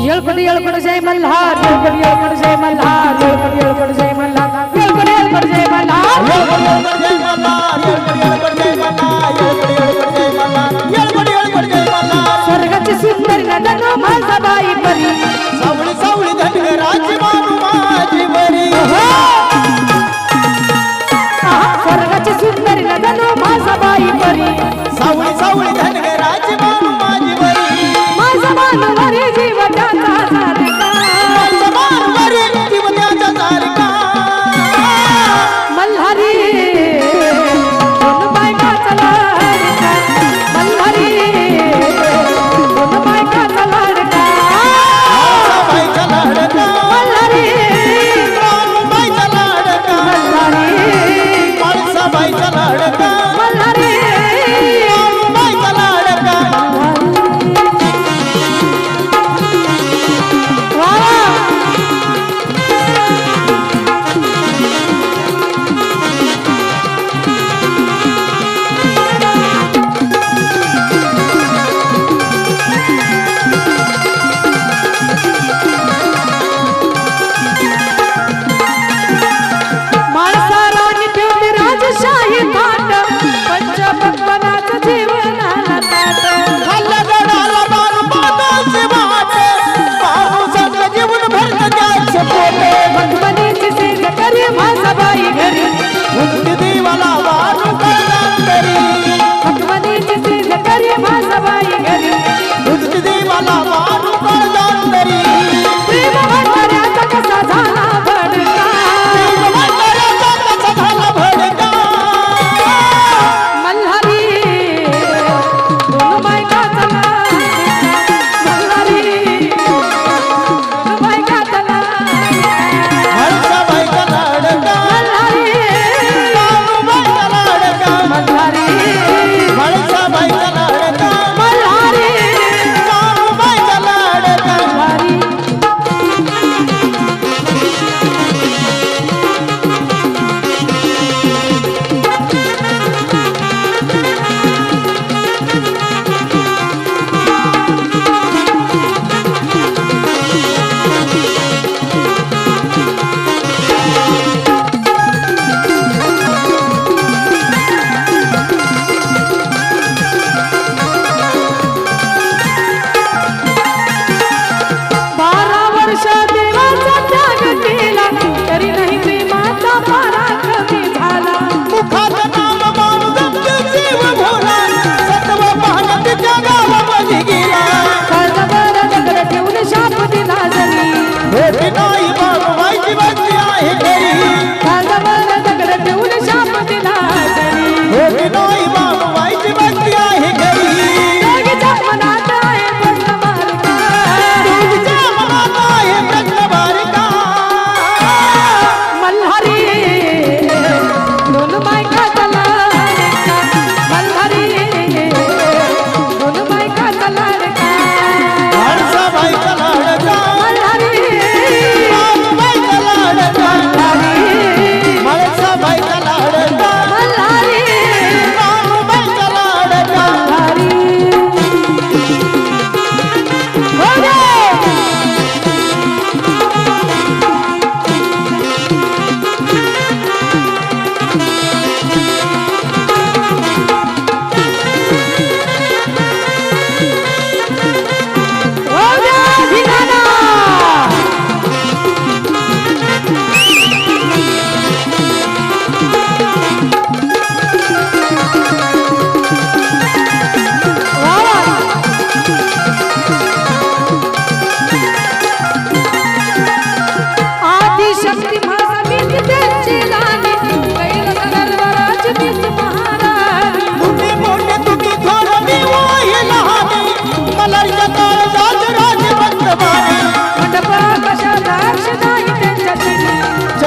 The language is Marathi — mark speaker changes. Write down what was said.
Speaker 1: येळपट येळपट जय मल्हार. येळपट येळपट जय मल्हार. येळपट येळपट जय मल्हार.
Speaker 2: येळपट येळपट जय मल्हार. येळपट येळपट जय मल्हार. येळपट येळपट जय मल्हार.
Speaker 1: स्वर्गाची सुंदर नदनो माझा बाई परी